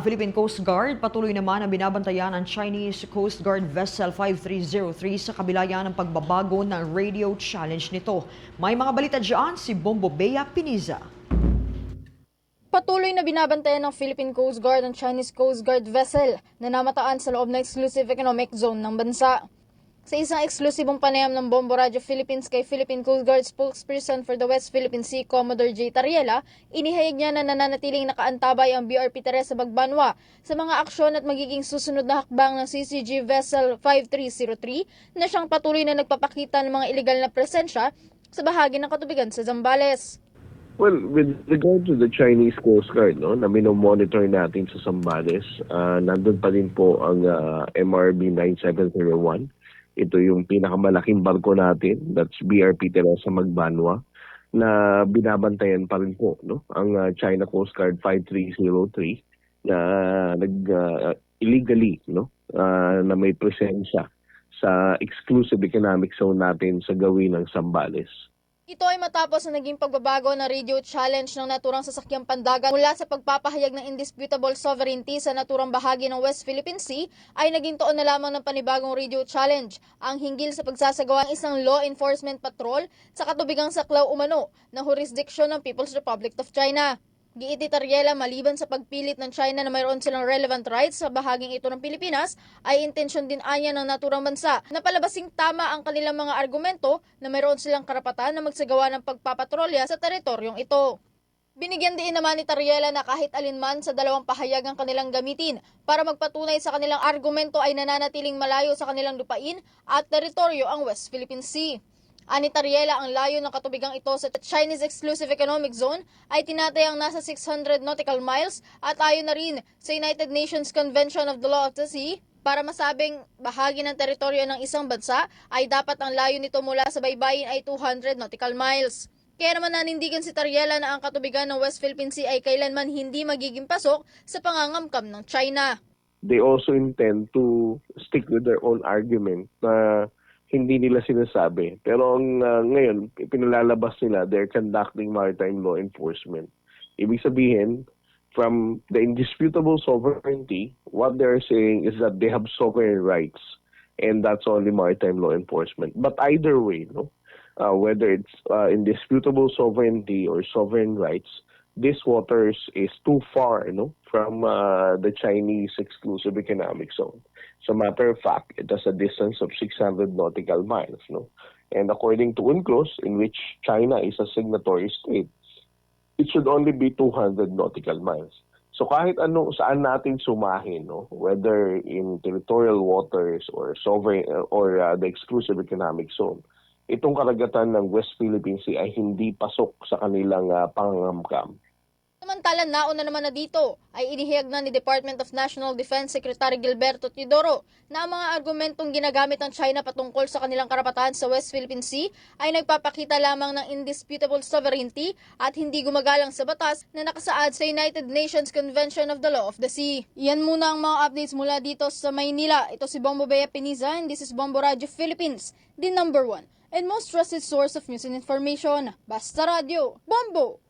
Philippine Coast Guard patuloy naman ang binabantayan ng Chinese Coast Guard Vessel 5303 sa kabila ng pagbabago ng radio challenge nito. May mga balita dyan si Bombo Bea Piniza. Patuloy na binabantayan ng Philippine Coast Guard ang Chinese Coast Guard vessel na namataan sa loob ng exclusive economic zone ng bansa. Sa isang eksklusibong panayam ng Bombo Radio Philippines kay Philippine Coast Guard spokesperson for the West Philippine Sea, Commodore J. Tariela, inihayag niya na nananatiling nakaantabay ang BRP Teresa Magbanwa sa mga aksyon at magiging susunod na hakbang ng CCG Vessel 5303 na siyang patuloy na nagpapakita ng mga ilegal na presensya sa bahagi ng katubigan sa Zambales. Well, with regard to the Chinese Coast Guard, no, na minomonitor natin sa Zambales, ah, nandun pa rin po ang ah, MRB 9701. Ito yung pinakamalaking barko natin, that's BRP Teresa Magbanwa, na binabantayan pa rin po no, ang ah, China Coast Guard 5303 na nag ah, illegally no, ah, na may presensya sa exclusive economic zone natin sa gawin ng Zambales. Ito ay matapos na naging pagbabago ng radio challenge ng naturang sasakyang pandagat mula sa pagpapahayag ng indisputable sovereignty sa naturang bahagi ng West Philippine Sea ay naging toon na lamang ng panibagong radio challenge ang hinggil sa pagsasagawa ng isang law enforcement patrol sa katubigang saklaw umano na jurisdiction ng People's Republic of China. Giiti Tariela maliban sa pagpilit ng China na mayroon silang relevant rights sa bahaging ito ng Pilipinas, ay intensyon din anya ng naturang bansa na palabasing tama ang kanilang mga argumento na mayroon silang karapatan na magsagawa ng pagpapatrolya sa teritoryong ito. Binigyan din naman ni Tariela na kahit alinman sa dalawang pahayag ang kanilang gamitin para magpatunay sa kanilang argumento ay nananatiling malayo sa kanilang lupain at teritoryo ang West Philippine Sea. Ani Tariela, ang layo ng katubigang ito sa Chinese Exclusive Economic Zone ay tinatayang nasa 600 nautical miles at ayon na rin sa United Nations Convention of the Law of the Sea para masabing bahagi ng teritoryo ng isang bansa ay dapat ang layo nito mula sa baybayin ay 200 nautical miles. Kaya naman nanindigan si Tariela na ang katubigan ng West Philippine Sea ay kailanman hindi magiging pasok sa pangangamkam ng China. they also intend to stick with their own argument na hindi nila sinasabi. Pero ang uh, ngayon, pinalalabas nila, they're conducting maritime law enforcement. Ibig sabihin, from the indisputable sovereignty, what they're saying is that they have sovereign rights and that's only maritime law enforcement. But either way, no, uh, whether it's uh, indisputable sovereignty or sovereign rights, this waters is too far no, from uh, the Chinese exclusive economic zone. As a matter of fact, it has a distance of 600 nautical miles. No? And according to UNCLOS, in which China is a signatory state, it should only be 200 nautical miles. So kahit ano saan natin sumahin, no, whether in territorial waters or sovereign or uh, the exclusive economic zone, itong karagatan ng West Philippine Sea ay hindi pasok sa kanilang uh, pangangamkam. Samantala, nauna naman na dito ay inihiyag na ni Department of National Defense Secretary Gilberto Teodoro na ang mga argumentong ginagamit ng China patungkol sa kanilang karapatan sa West Philippine Sea ay nagpapakita lamang ng indisputable sovereignty at hindi gumagalang sa batas na nakasaad sa United Nations Convention of the Law of the Sea. Yan muna ang mga updates mula dito sa Maynila. Ito si Bombo Bea Piniza and this is Bombo Radio Philippines, the number one and most trusted source of news and information. Basta Radio, Bombo!